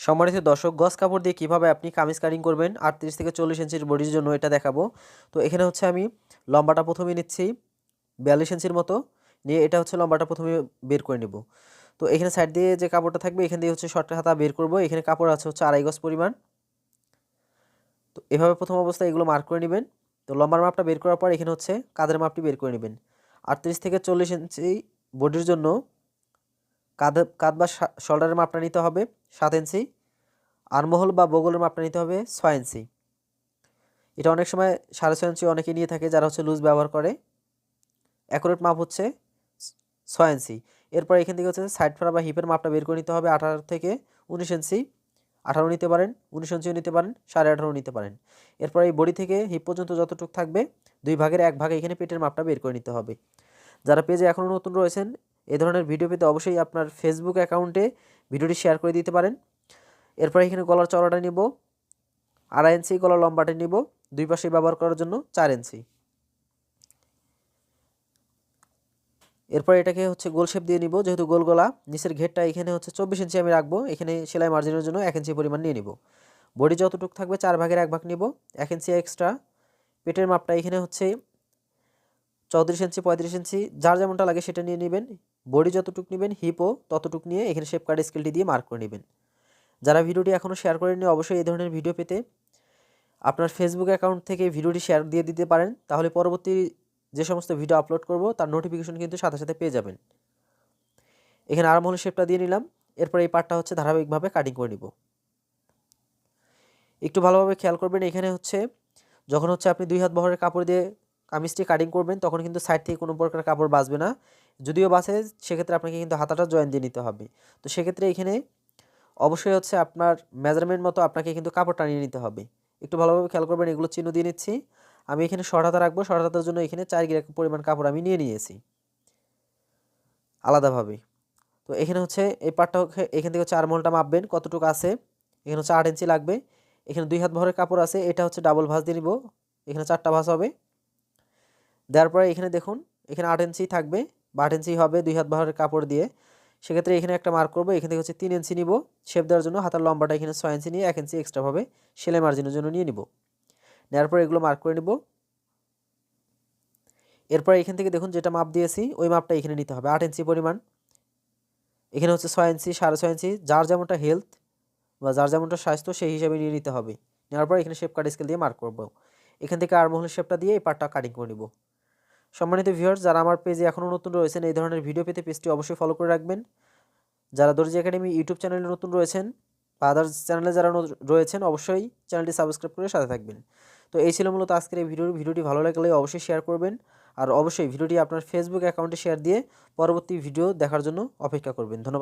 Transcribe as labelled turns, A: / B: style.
A: সম্মানিত দর্শক, গস কাপড় দিয়ে কীভাবে আপনি কামিজ কাটিং করবেন, আটত্রিশ থেকে চল্লিশ ইঞ্চির বডির জন্য এটা দেখাবো। তো এখানে হচ্ছে আমি লম্বাটা প্রথমে নিচ্ছি, বিয়াল্লিশ ইঞ্চির মতো, নিয়ে এটা হচ্ছে লম্বাটা প্রথমে বের করে নেব। তো এখানে সাইড দিয়ে যে কাপড়টা থাকবে, এখান দিয়ে হচ্ছে শর্ট হাতা বের করব, এখানে কাপড় আছে হচ্ছে আড়াই গজ পরিমাণ। তো এভাবে প্রথম অবস্থায় এগুলো মার্ক করে নেবেন। তো লম্বার মাপটা বের করার পর এখানে হচ্ছে কাদের মাপটি বের করে নেবেন। আটত্রিশ থেকে চল্লিশ ইঞ্চি বডির জন্য কাঁধ কাঁধ বা শোল্ডারের মাপটা নিতে হবে সাত ইঞ্চি, আরমহল বা বগলের মাপটা নিতে হবে ছয় ইঞ্চি। এটা অনেক সময় সাড়ে ছয় ইঞ্চি অনেকে নিয়ে থাকে যারা হচ্ছে লুজ ব্যবহার করে। অ্যাকুরেট মাপ হচ্ছে ছয় ইঞ্চি। এরপর এখান থেকে হচ্ছে সাইড ফেরা বা হিপের মাপটা বের করে নিতে হবে আঠারো থেকে উনিশ ইঞ্চি। আঠারো নিতে পারেন, উনিশ ইঞ্চিও নিতে পারেন, সাড়ে আঠারো নিতে পারেন। এরপর এই বডি থেকে হিপ পর্যন্ত যতটুকু থাকবে, দুই ভাগের এক ভাগে এখানে পেটের মাপটা বের করে নিতে হবে। যারা পেজে এখনও নতুন রয়েছেন এ ধরনের ভিডিও পেতে অবশ্যই আপনার ফেসবুক অ্যাকাউন্টে ভিডিওটি শেয়ার করে দিতে পারেন। এরপর এখানে গলার চড়াটা নিব। আড়াই ইঞ্চি গলার লম্বাটা নিব। দুই পাশে ব্যবহার করার জন্য চার ইঞ্চি এরপর এটাকে হচ্ছে গোল শেপ দিয়ে নিব। যেহেতু গোল গলা, নিচের ঘেরটা এখানে হচ্ছে চব্বিশ ইঞ্চি আমি রাখব। এখানে সেলাই মার্জিনের জন্য এক ইঞ্চি পরিমাণ নিয়ে নিব। বডি যতটুকু থাকবে চার ভাগের এক ভাগ নিব। এক ইঞ্চি এক্সট্রা পেটের মাপটা এখানে হচ্ছে চৌত্রিশ ইঞ্চি, পঁয়ত্রিশ ইঞ্চি, যার যেমনটা লাগে সেটা নিয়ে নেবেন। বডি যতটুকু নেবেন হিপও ততটুকু নিয়ে এখানে শেপ কার্ড স্কেলটি দিয়ে মার্ক করে নেবেন। যারা ভিডিওটি এখনও শেয়ার করেননি, অবশ্যই এই ধরনের ভিডিও পেতে আপনার ফেসবুক অ্যাকাউন্ট থেকে ভিডিওটি শেয়ার দিয়ে দিতে পারেন। তাহলে পরবর্তী যে সমস্ত ভিডিও আপলোড করব, তার নোটিফিকেশন কিন্তু সাথে সাথে পেয়ে যাবেন। এখানে আরমহল শেপটা দিয়ে নিলাম। এরপর এই পার্টটা হচ্ছে ধারাবাহিকভাবে কাটিং করে নিব। একটু ভালোভাবে খেয়াল করবেন, এখানে হচ্ছে, যখন হচ্ছে আপনি দুই হাত বহরের কাপড় দিয়ে কামিজটি কাটিং করবেন, তখন কিন্তু সাইড থেকে কোনো প্রকার কাপড় বাঁচবে না। যদিও বাসে সেক্ষেত্রে আপনাকে কিন্তু হাতাটা জয়েন দিয়ে নিতে হবে। তো সেক্ষেত্রে এখানে অবশ্যই হচ্ছে আপনার মেজারমেন্ট মতো আপনাকে কিন্তু কাপড় টানিয়ে নিতে হবে। একটু ভালোভাবে খেয়াল করবেন, এগুলো চিহ্ন দিয়ে নিচ্ছি। আমি এখানে শর্ট হাতা রাখব শর্ট হাতার জন্য এখানে চার গিরা পরিমাণ কাপড় আমি নিয়ে নিয়েছি। আলাদাভাবে। তো এখানে হচ্ছে, এই পাটটা এখান থেকে হচ্ছে আরমোলটা মাপবেন, কতটুকু আছে? এখানে হচ্ছে আট ইঞ্চি লাগবে। এখানে দুই হাত ভরের কাপড় আছে, এটা হচ্ছে ডাবল ভাঁজ দিয়ে নিব। এখানে চারটা ভাঁজ হবে। দেওয়ার পরে এখানে দেখুন, এখানে আট ইঞ্চি থাকবে, বা আট ইঞ্চি হবে দুই হাত ভরের কাপড় দিয়ে। সেক্ষেত্রে এখানে একটা মার্ক করব, এখান থেকে হচ্ছে তিন ইঞ্চি নিব শেপ দেওয়ার জন্য হাতার লম্বাটা এখানে ছয় ইঞ্চি নিয়ে এক ইঞ্চি এক্সট্রাভাবে সেলাই মার্জিনের জন্য নিয়ে নিব। নেওয়ার পর এগুলো মার্ক করে নিব। এরপর এখান থেকে দেখুন যেটা মাপ দিয়েছি, ওই মাপটা এখানে নিতে হবে, আট ইঞ্চি পরিমাণ। এখানে হচ্ছে ছয় ইঞ্চি, সাড়ে ছয় ইঞ্চি, যার যেমনটা হেলথ বা যার যেমনটা স্বাস্থ্য, সেই হিসাবে নিয়ে নিতে হবে। নেওয়ার পর এখানে শেপ কাট স্কেল দিয়ে মার্ক করব। এখান থেকে আরমহলের শেপটা দিয়ে এই পার্টটা কাটিং করে নিব। সম্মানিত ভিউয়ার্স যারা আমার পেজে এখনও নতুন রয়েছেন, এই ধরনের ভিডিও পেতে পেজটি অবশ্যই ফলো করে রাখবেন। যারা দর্জি একাডেমি ইউটিউব চ্যানেলে নতুন রয়েছেন বা আদার্স চ্যানেলে যারা রয়েছেন, অবশ্যই চ্যানেলটি সাবস্ক্রাইব করে সাথে থাকবেন। তো এই ছিল মূলত আজকের এই ভিডিওর ভিডিওটি ভালো লাগলে অবশ্যই শেয়ার করবেন আর অবশ্যই ভিডিওটি আপনার ফেসবুক অ্যাকাউন্টে শেয়ার দিয়ে পরবর্তী ভিডিও দেখার জন্য অপেক্ষা করবেন। ধন্যবাদ।